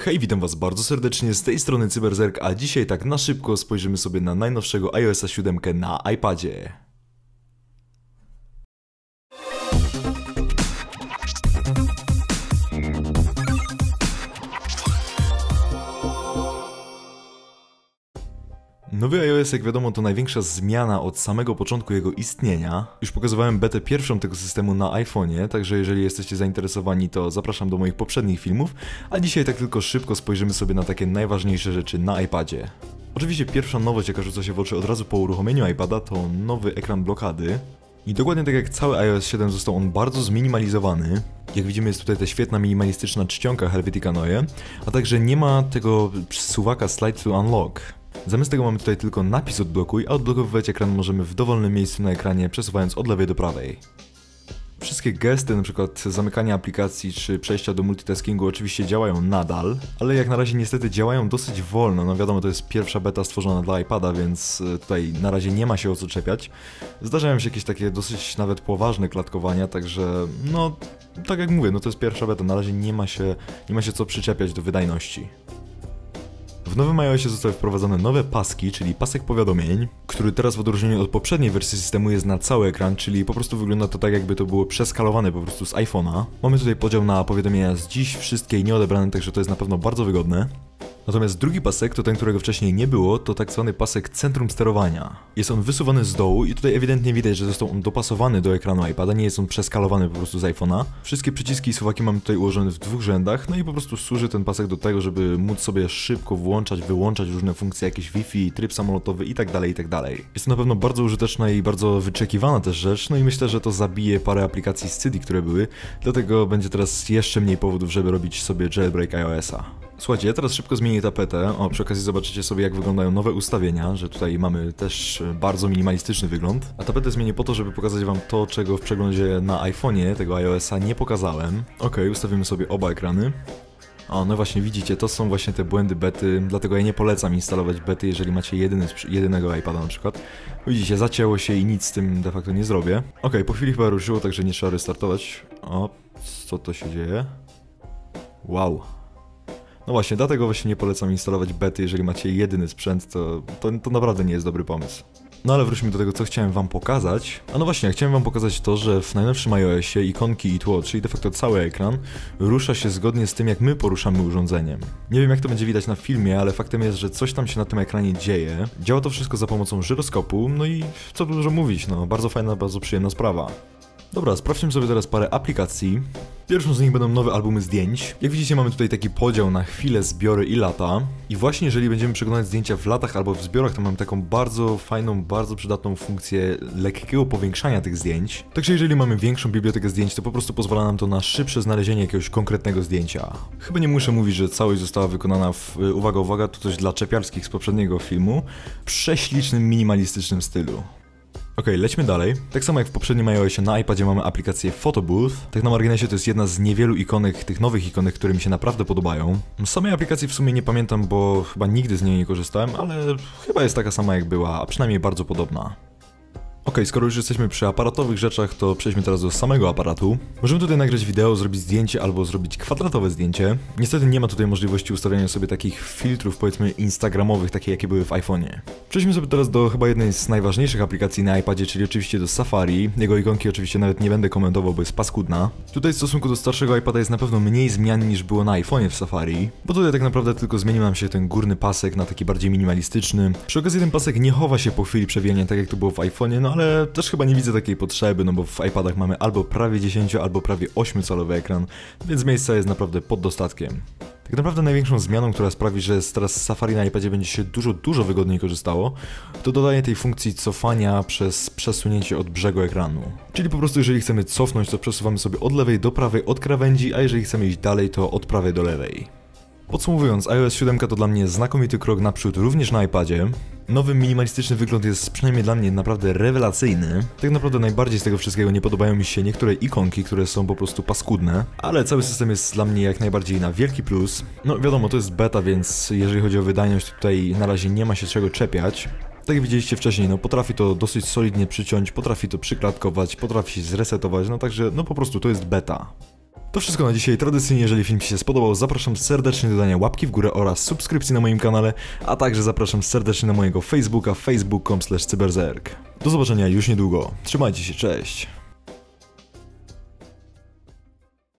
Hej, witam was bardzo serdecznie, z tej strony Cyberzerk, a dzisiaj tak na szybko spojrzymy sobie na najnowszego iOS 7 na iPadzie. Nowy iOS, jak wiadomo, to największa zmiana od samego początku jego istnienia. Już pokazywałem betę pierwszą tego systemu na iPhone'ie, także jeżeli jesteście zainteresowani, to zapraszam do moich poprzednich filmów, a dzisiaj tak tylko szybko spojrzymy sobie na takie najważniejsze rzeczy na iPadzie. Oczywiście pierwsza nowość, jaka rzuca się w oczy od razu po uruchomieniu iPada, to nowy ekran blokady. I dokładnie tak jak cały iOS 7 został on bardzo zminimalizowany. Jak widzimy jest tutaj ta świetna minimalistyczna czcionka Helvetica Neue, a także nie ma tego suwaka Slide to Unlock. Zamiast tego mamy tutaj tylko napis odblokuj, a odblokowywać ekran możemy w dowolnym miejscu na ekranie, przesuwając od lewej do prawej. Wszystkie gesty, np. zamykania aplikacji czy przejścia do multitaskingu oczywiście działają nadal, ale jak na razie niestety działają dosyć wolno. No wiadomo, to jest pierwsza beta stworzona dla iPada, więc e, tutaj na razie nie ma się o co czepiać. Zdarzają się jakieś takie dosyć nawet poważne klatkowania, także no tak jak mówię, no to jest pierwsza beta, na razie nie ma się, nie ma się co przyczepiać do wydajności. W nowym iOSie zostały wprowadzone nowe paski, czyli pasek powiadomień, który teraz w odróżnieniu od poprzedniej wersji systemu jest na cały ekran, czyli po prostu wygląda to tak jakby to było przeskalowane po prostu z iPhone'a. Mamy tutaj podział na powiadomienia z dziś, wszystkie i nieodebrane, także to jest na pewno bardzo wygodne. Natomiast drugi pasek, to ten, którego wcześniej nie było, to tak zwany pasek centrum sterowania. Jest on wysuwany z dołu i tutaj ewidentnie widać, że został on dopasowany do ekranu iPada, nie jest on przeskalowany po prostu z iPhone'a. Wszystkie przyciski i suwaki mamy tutaj ułożone w dwóch rzędach, no i po prostu służy ten pasek do tego, żeby móc sobie szybko włączać, wyłączać różne funkcje, jakieś Wi-Fi, tryb samolotowy i tak dalej, i tak. Jest to na pewno bardzo użyteczna i bardzo wyczekiwana też rzecz, no i myślę, że to zabije parę aplikacji z CD, które były, dlatego będzie teraz jeszcze mniej powodów, żeby robić sobie jailbreak iOS-a. Słuchajcie, ja teraz szybko zmienię tapetę. O, przy okazji zobaczycie sobie, jak wyglądają nowe ustawienia, że tutaj mamy też bardzo minimalistyczny wygląd. A tapetę zmienię po to, żeby pokazać wam to, czego w przeglądzie na iPhone'ie tego iOS-a nie pokazałem. Ok, ustawimy sobie oba ekrany. O, no właśnie, widzicie, to są właśnie te błędy bety, dlatego ja nie polecam instalować bety, jeżeli macie jedyny, jedynego iPada na przykład. Widzicie, zacięło się i nic z tym de facto nie zrobię. Ok, po chwili chyba ruszyło, także nie trzeba restartować. O, co to się dzieje? Wow, no właśnie, dlatego właśnie nie polecam instalować bety, jeżeli macie jedyny sprzęt, to, to, to naprawdę nie jest dobry pomysł. No ale wróćmy do tego, co chciałem wam pokazać. A no właśnie, chciałem wam pokazać to, że w najnowszym iOSie ikonki i tło, czyli de facto cały ekran, rusza się zgodnie z tym, jak my poruszamy urządzeniem. Nie wiem, jak to będzie widać na filmie, ale faktem jest, że coś tam się na tym ekranie dzieje. Działa to wszystko za pomocą żyroskopu, no i co dużo mówić, no bardzo fajna, bardzo przyjemna sprawa. Dobra, sprawdźmy sobie teraz parę aplikacji. Pierwszą z nich będą nowe albumy zdjęć. Jak widzicie mamy tutaj taki podział na chwilę, zbiory i lata. I właśnie jeżeli będziemy przeglądać zdjęcia w latach albo w zbiorach, to mamy taką bardzo fajną, bardzo przydatną funkcję lekkiego powiększania tych zdjęć. Także jeżeli mamy większą bibliotekę zdjęć, to po prostu pozwala nam to na szybsze znalezienie jakiegoś konkretnego zdjęcia. Chyba nie muszę mówić, że całość została wykonana w, uwaga, uwaga, to coś dla czepiarskich z poprzedniego filmu, prześlicznym, minimalistycznym stylu. Ok, lećmy dalej. Tak samo jak w poprzednim iOSie na iPadzie mamy aplikację Photobooth. Tak na marginesie to jest jedna z niewielu ikonek, tych nowych ikonek, które mi się naprawdę podobają. Samej aplikacji w sumie nie pamiętam, bo chyba nigdy z niej nie korzystałem, ale chyba jest taka sama jak była, a przynajmniej bardzo podobna. Ok, skoro już jesteśmy przy aparatowych rzeczach, to przejdźmy teraz do samego aparatu. Możemy tutaj nagrać wideo, zrobić zdjęcie albo zrobić kwadratowe zdjęcie. Niestety nie ma tutaj możliwości ustawiania sobie takich filtrów, powiedzmy instagramowych, takie jakie były w iPhone'ie. Przejdźmy sobie teraz do chyba jednej z najważniejszych aplikacji na iPadzie, czyli oczywiście do Safari. Jego ikonki oczywiście nawet nie będę komentował, bo jest paskudna. Tutaj w stosunku do starszego iPada jest na pewno mniej zmian niż było na iPhone'ie w Safari, bo tutaj tak naprawdę tylko zmienił nam się ten górny pasek na taki bardziej minimalistyczny. Przy okazji ten pasek nie chowa się po chwili przewijania tak jak to było w iPhone'ie, no ale też chyba nie widzę takiej potrzeby, no bo w iPadach mamy albo prawie 10, albo prawie 8 calowy ekran, więc miejsca jest naprawdę pod dostatkiem. Tak naprawdę największą zmianą, która sprawi, że teraz Safari na iPadzie będzie się dużo, dużo wygodniej korzystało, to dodanie tej funkcji cofania przez przesunięcie od brzegu ekranu. Czyli po prostu jeżeli chcemy cofnąć, to przesuwamy sobie od lewej do prawej od krawędzi, a jeżeli chcemy iść dalej, to od prawej do lewej. Podsumowując, iOS 7 to dla mnie znakomity krok naprzód również na iPadzie. Nowy minimalistyczny wygląd jest przynajmniej dla mnie naprawdę rewelacyjny. Tak naprawdę najbardziej z tego wszystkiego nie podobają mi się niektóre ikonki, które są po prostu paskudne, ale cały system jest dla mnie jak najbardziej na wielki plus. No wiadomo, to jest beta, więc jeżeli chodzi o wydajność, tutaj na razie nie ma się czego czepiać. Tak jak widzieliście wcześniej, no potrafi to dosyć solidnie przyciąć, potrafi to przyklatkować, potrafi się zresetować, no także no po prostu to jest beta. To wszystko na dzisiaj. Tradycyjnie, jeżeli film Ci się spodobał, zapraszam serdecznie do dania łapki w górę oraz subskrypcji na moim kanale, a także zapraszam serdecznie na mojego Facebooka facebook.com. Do zobaczenia już niedługo. Trzymajcie się, cześć!